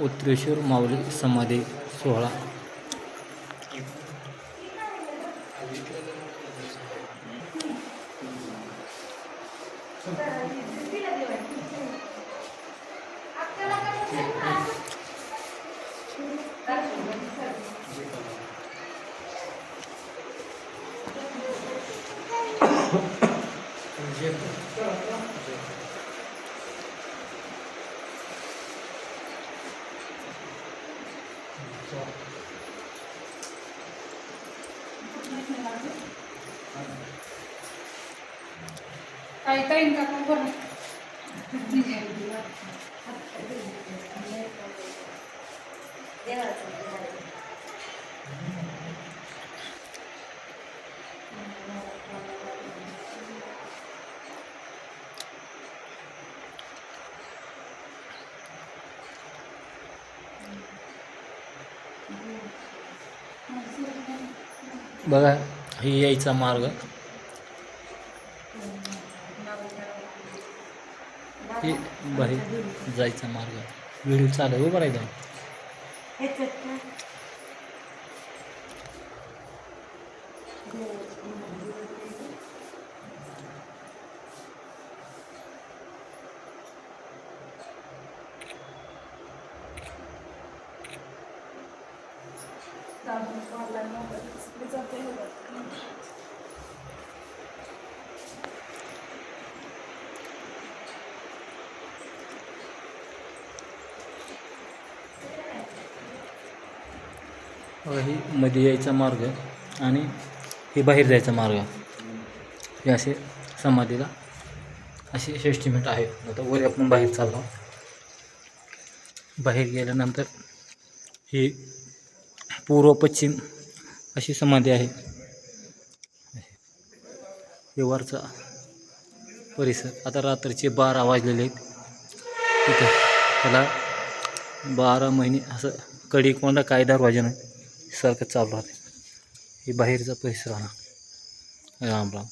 उत्रेश्वर माऊली समाधी सोहळा. Kaitain kakak kurang. Dia. बघा. ही यायचा मार्ग. हे बरे जायचा मार्ग. व्हिडिओ चालू आहे हो उभं राहायचं ही मध्ये यायचा मार्ग आणि हे बाहेर जायचा मार्ग. हे असे समाधीला असे एस्टिमेट आहे. आता वर आपण बाहेर चाललो. बाहेर गेल्यानंतर ही पूर्व पश्चिम अशी समाधी आहे. व्यवहारचा परिसर. आता रात्रीचे बारा वाजलेले आहेत. इथं त्याला बारा महिने असं कडी कोंडा काय दरवाजानं सारखं चालू राहते. हे बाहेरचा परिसर राहणार राम राम.